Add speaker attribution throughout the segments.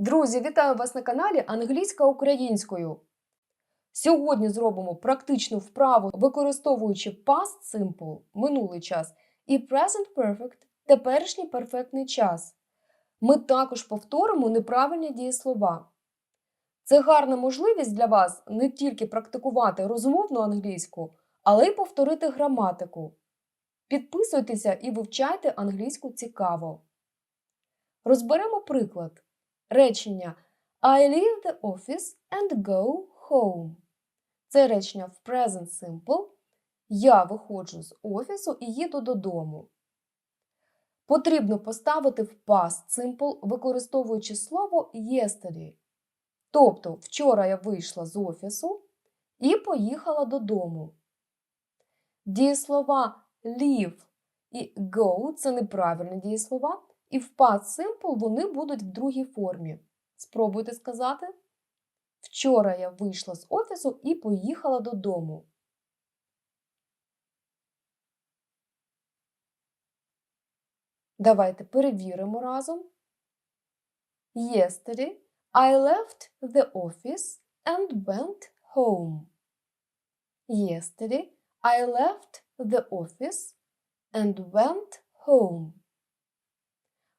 Speaker 1: Друзі, вітаю вас на каналі Англійська українською. Сьогодні зробимо практичну вправу, використовуючи past simple минулий час і present perfect теперішній перфектний час. Ми також повторимо неправильні дієслова. Це гарна можливість для вас не тільки практикувати розмовну англійську, але й повторити граматику. Підписуйтеся і вивчайте англійську цікаво. Розберемо приклад. Речення I leave the office and go home. Це речення в present simple. Я виходжу з офісу і їду додому. Потрібно поставити в past simple, використовуючи слово yesterday. Тобто, вчора я вийшла з офісу і поїхала додому. Дієслова leave і go це неправильні дієслова. І в past simple вони будуть в другій формі. Спробуйте сказати. Вчора я вийшла з офісу і поїхала додому. Давайте перевіримо разом. Yesterday I left the office and went home. Yesterday I left the office and went home.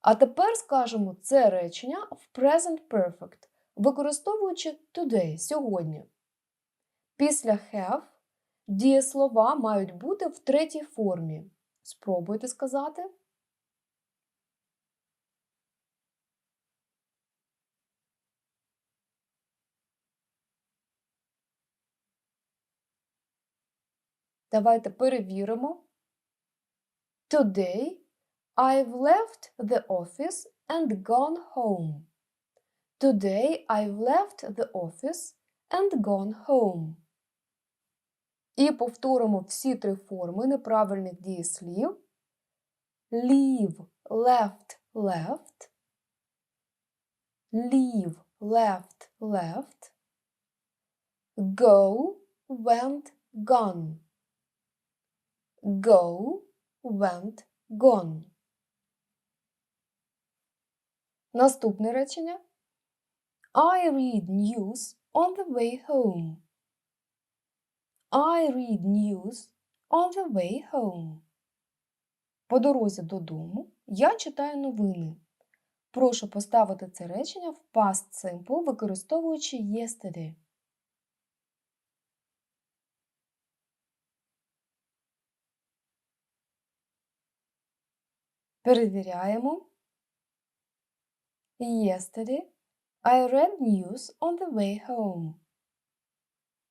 Speaker 1: А тепер скажемо це речення в present perfect, використовуючи today сьогодні. Після have дієслова мають бути в третій формі. Спробуйте сказати. Давайте перевіримо. Today I've left the office and gone home. Today I've left the office and gone home. І повторимо всі три форми неправильних дієслів. Leave, left, left. Leave, left, left. Go, went, gone. Go, went, gone. Наступне речення. I read news on the way home. I read news on the way home. По дорозі додому я читаю новини. Прошу поставити це речення в past simple, використовуючи yesterday. Перевіряємо. Yesterday I read news on the way home.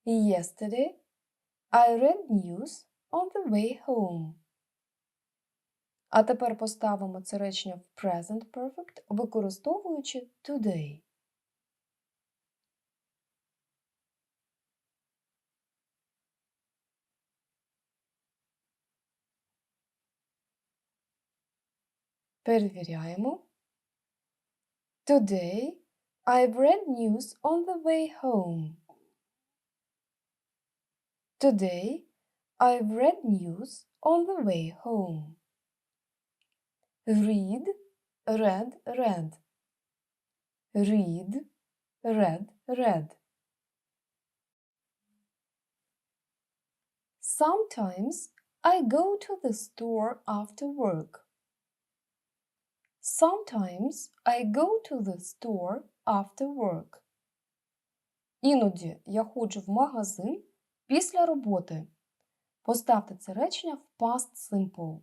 Speaker 1: Yesterday I read news on the way home. А тепер поставимо це речення в present perfect, використовуючи today. Перевіряємо. Today I've read news on the way home. Today I've read news on the way home. Read, read, read. Read, read, read. Sometimes I go to the store after work. Sometimes I go to the store after work. Іноді я ходжу в магазин після роботи. Поставте це речення в past simple.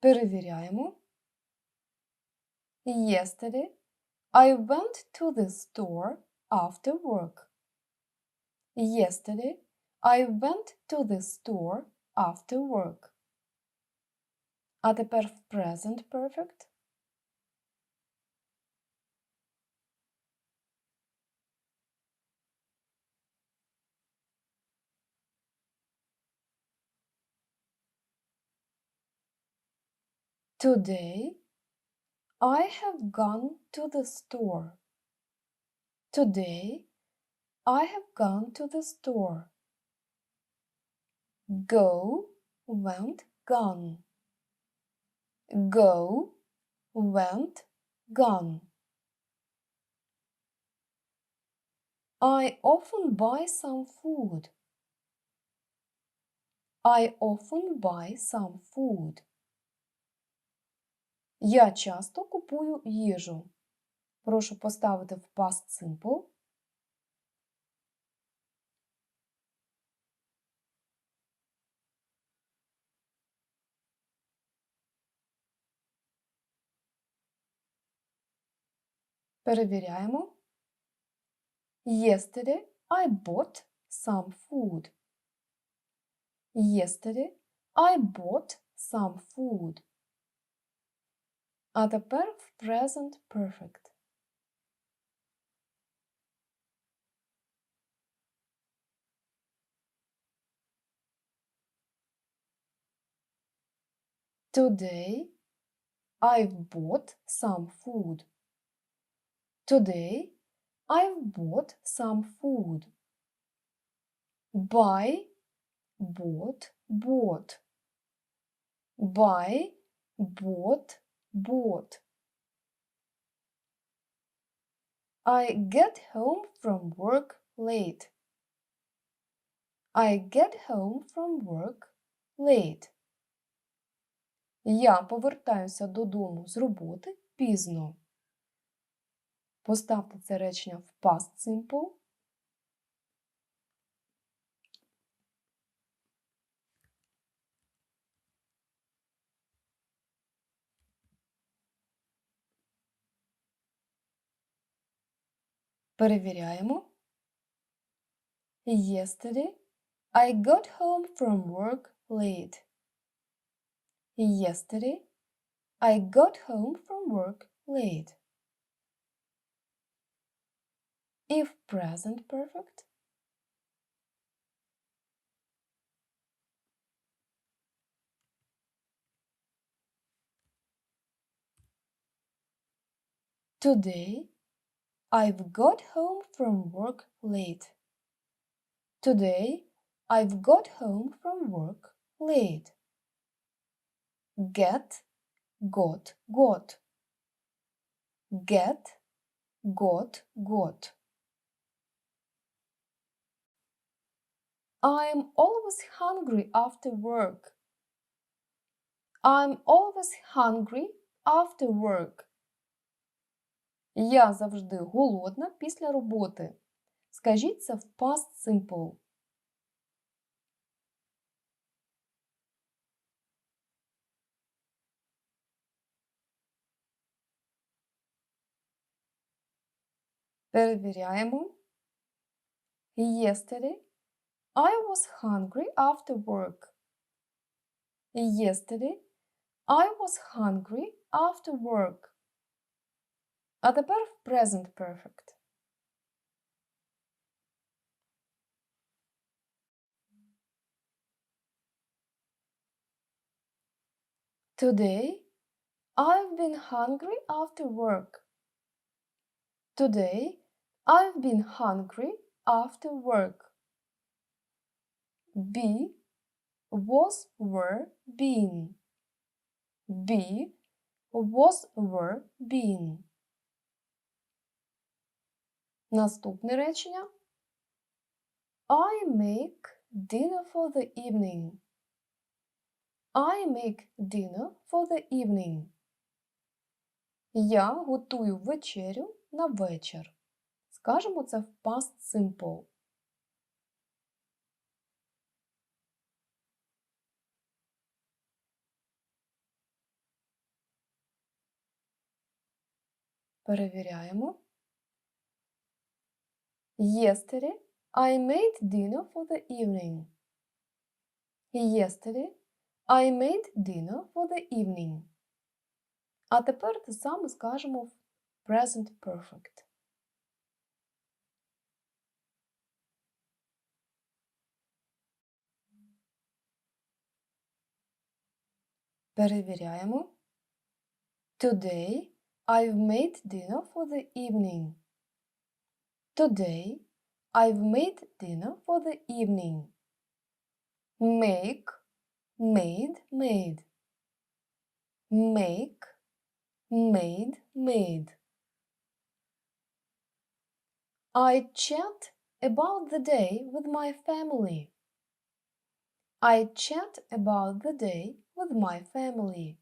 Speaker 1: Перевіряємо. Yesterday I went to the store after work. Yesterday I went to the store after work. А тепер в present perfect. Today I have gone to the store. Today I have gone to the store. Go, went, gone. Go, went, gone. I often buy some food. I often buy some food. Я часто купую їжу. Прошу поставити в past simple. Перевіряємо. Yesterday I bought some food. Yesterday I bought some food. А тепер в present perfect. Today I've bought some food. Today I've bought some food. Buy, bought, bought. Buy, bought, bought. I get home from work late. I get home from work late. Я повертаюся додому з роботи пізно. Поставте це речення в past simple. Перевіряємо. Yesterday I got home from work late. Yesterday I got home from work late. If present perfect, Today I've got home from work late. Today I've got home from work late. Get, got, got. Get, got, got. I'm always hungry after work. I'm always hungry after work. Я завжди голодна після роботи. Скажіть це в past simple. Перевіряємо. Yesterday I was hungry after work. Yesterday I was hungry after work. А тепер в present perfect. Today I've been hungry after work. Today I've been hungry after work. Be was were been. Be was were been. Наступне речення. I make dinner for the evening. I make dinner for the evening. Я готую вечерю на вечір. Скажемо це в past simple. Перевіряємо. Yesterday I made dinner for the evening. Yesterday I made dinner for the evening. А тепер те саме скажемо в present perfect. Перевіряємо. Today I've made dinner for the evening. Today I've made dinner for the evening. make, made, made. Make, made, made. I chat about the day with my family. I chat about the day with my family.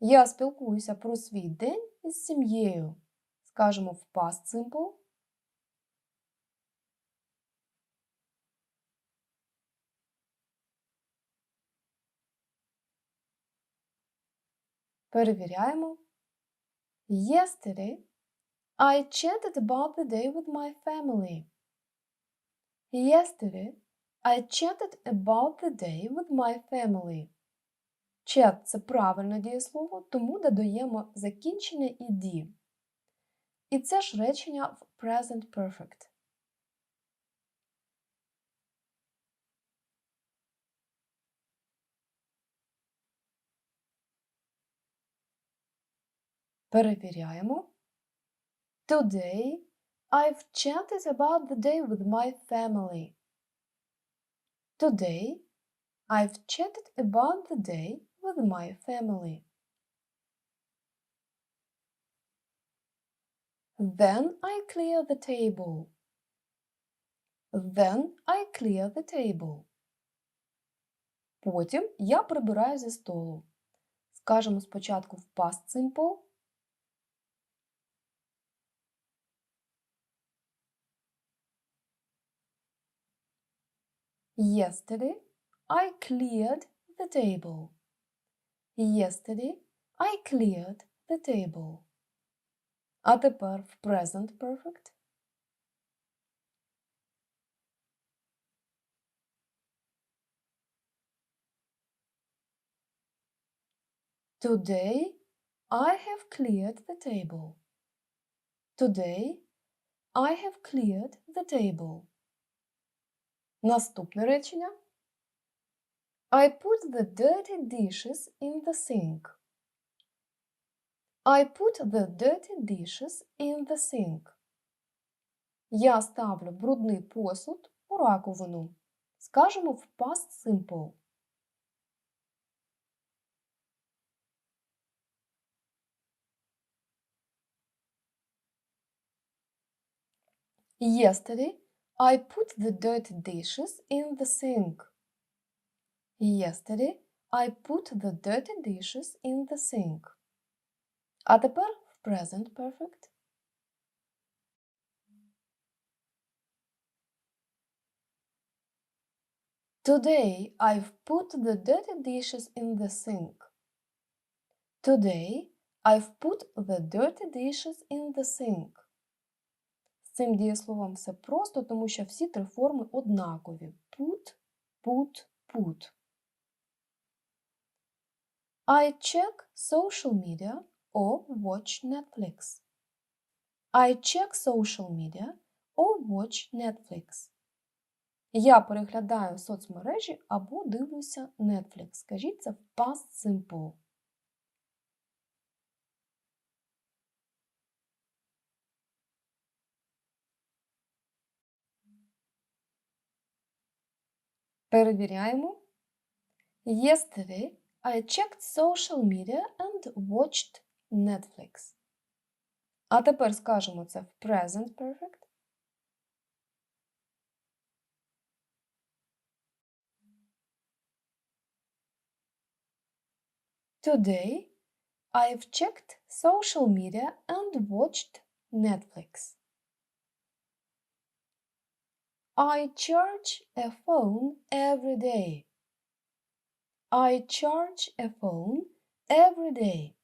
Speaker 1: Я спілкуюся про свій день із сім'єю. Скажемо в past simple. Перевіряємо. Yesterday I chatted about the day with my family. Yesterday I chatted about the day with my family. Chat – це правильне дієслово, тому додаємо закінчення «ed». І це ж речення в present perfect. Перевіряємо. Today I've chatted about the day with my family. Today I've chatted about the day with my family. Then I clear the table. Then I clear the table. Потім я прибираю зі столу. Скажемо спочатку в past simple. Yesterday I cleared the table. Yesterday I cleared the table. А тепер в present perfect. Today I have cleared the table. Today I have cleared the table. Наступне речення. I put the dirty dishes in the sink. I put the dirty dishes in the sink. Я ставлю брудний посуд у раковину. Скажемо в past simple. Yesterday I put the dirty dishes in the sink. Yesterday I put the dirty dishes in the sink. А тепер в present perfect. Today I've put the dirty dishes in the sink. Today I've put the dirty dishes in the sink. Цим дієсловом все просто, тому що всі три форми однакові. Put, put, put. I check social media or watch Netflix. I check social media or watch Netflix. Я переглядаю соцмережі або дивлюся Netflix. Скажіть це в past simple. Перевіряємо. Yesterday I checked social media and watched Netflix. А тепер скажемо це в present perfect. Today I've checked social media and watched Netflix. I charge a phone every day. I charge a phone every day.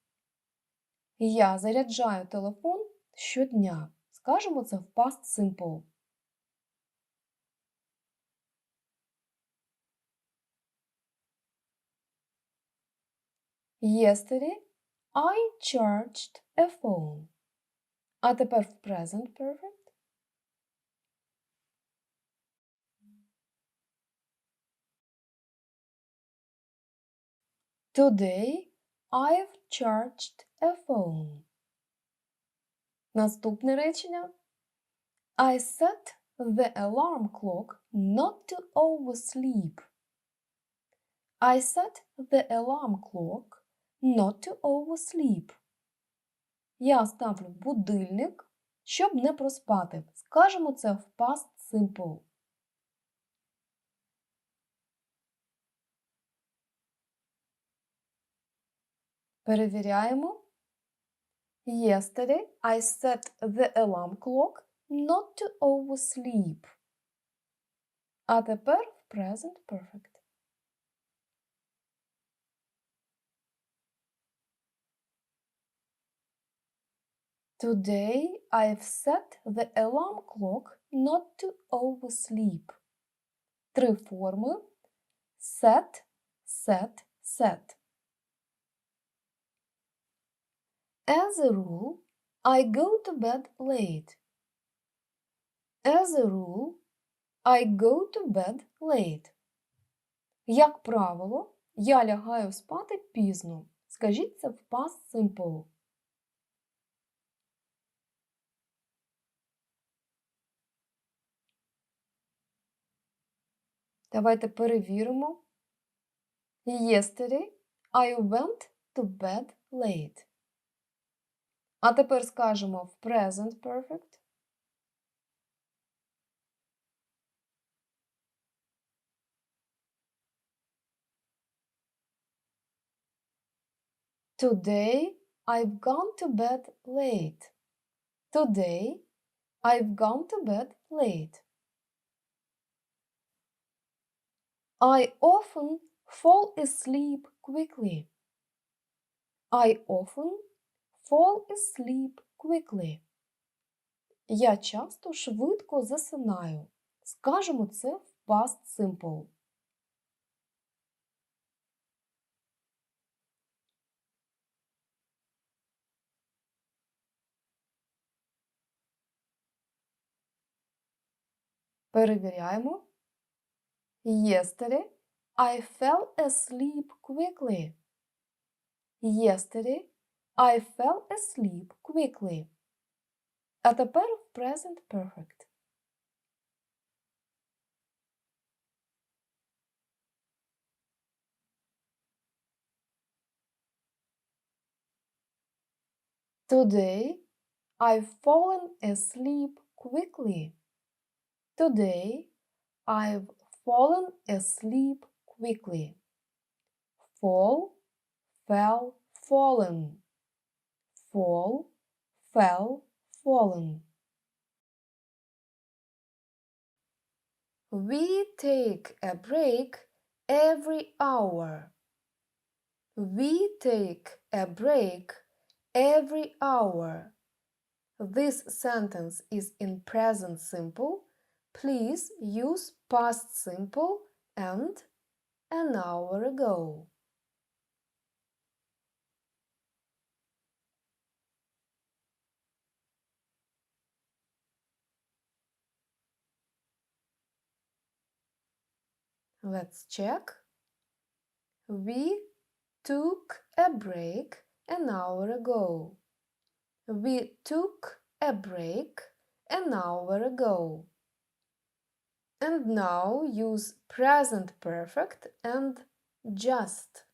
Speaker 1: Я заряджаю телефон щодня. Скажемо це в past simple. Yesterday I charged a phone. А тепер в present perfect. Today I've charged a phone. Наступне речення. I sat the alarm clock not to oversleep. I set the alarm clock not to oversleep. Я ставлю будильник, щоб не проспати. Скажемо це в past simple. Перевіряємо. Yesterday I set the alarm clock not to oversleep. А тепер в present perfect. Today I've set the alarm clock not to oversleep. Три форми set, set, set. As a rule, I go to bed late. As a rule, I go to bed late. Як правило, я лягаю спати пізно. Скажіть це в past simple. Давайте перевіримо. Yesterday I went to bed late. А тепер скажемо в present perfect. Today I've gone to bed late. Today I've gone to bed late. I often fall asleep quickly. I often fall asleep quickly. Я часто швидко засинаю. Скажемо це в past simple. Перевіряємо. Yesterday I fell asleep quickly. Yesterday I fell asleep quickly. А тепер в present perfect. Today I've fallen asleep quickly. Today I've fallen asleep quickly. Fall, fell, fallen. Fall, fell, fallen. We take a break every hour. We take a break every hour. This sentence is in present simple. Please use past simple and an hour ago. Let's check. We took a break an hour ago. We took a break an hour ago. And now use present perfect and just.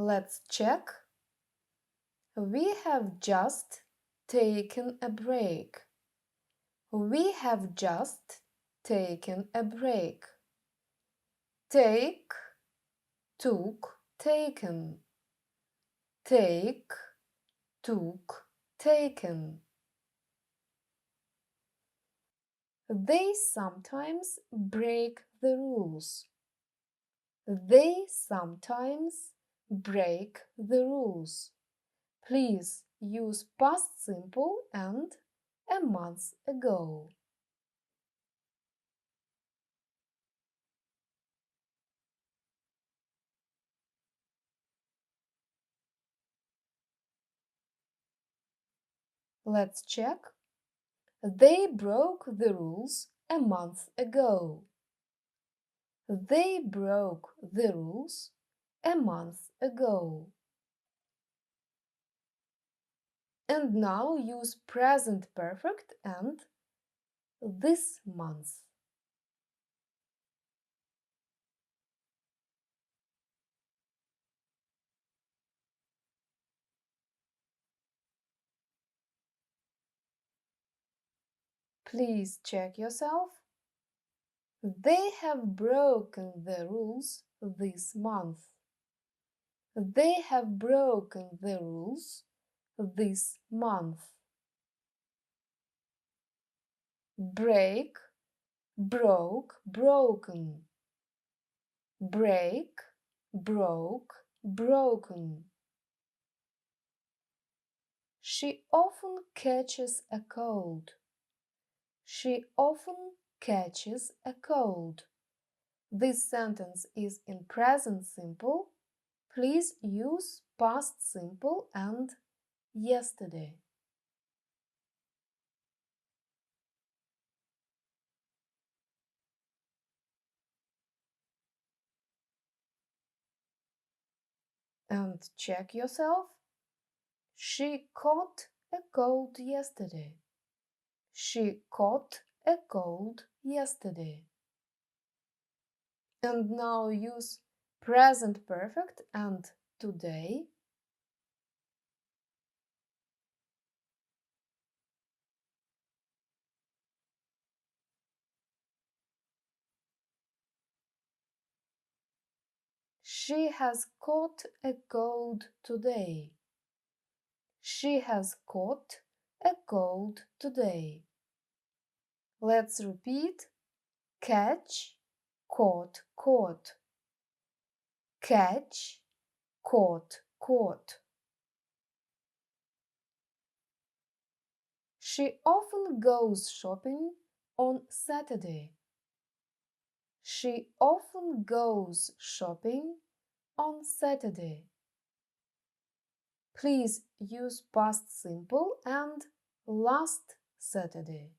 Speaker 1: Let's check. We have just taken a break. We have just taken a break. Take, took, taken. Take, took, taken. They sometimes break the rules. They sometimes break the rules. Please use past simple and a month ago. Let's check. They broke the rules a month ago. They broke the rules a month ago. And now use present perfect and this month. Please check yourself. They have broken the rules this month. They have broken the rules this month. Break, broke, broken. Break, broke, broken. She often catches a cold. She often catches a cold. This sentence is in present simple. Please use past simple and yesterday. And check yourself. She caught a cold yesterday. She caught a cold yesterday. And now use present perfect and today. She has caught a cold today. She has caught a cold today. Let's repeat catch, caught, caught. Catch, caught, caught. She often goes shopping on Saturday. She often goes shopping on Saturday. Please use past simple and last Saturday.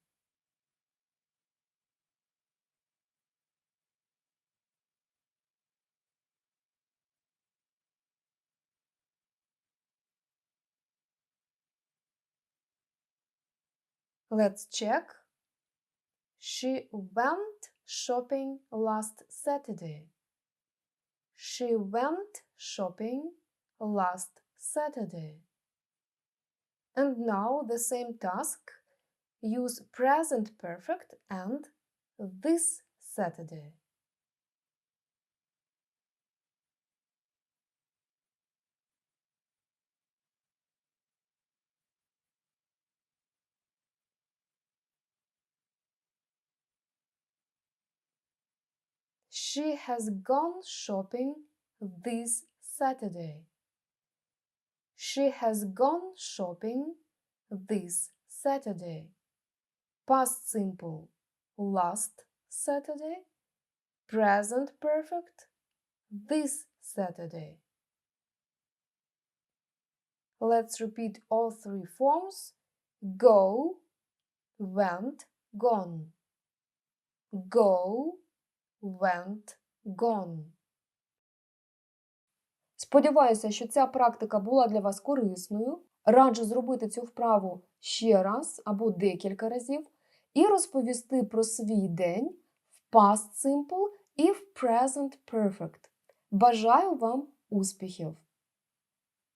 Speaker 1: Let's check. She went shopping last Saturday. She went shopping last Saturday. And now the same task. Use present perfect and this Saturday. She has gone shopping this Saturday. She has gone shopping this Saturday. Past simple last Saturday. Present perfect this Saturday. Let's repeat all three forms go, went, gone. Go, went, gone. Сподіваюся, що ця практика була для вас корисною. Раджу зробити цю вправу ще раз або декілька разів і розповісти про свій день в Past Simple і в Present Perfect. Бажаю вам успіхів!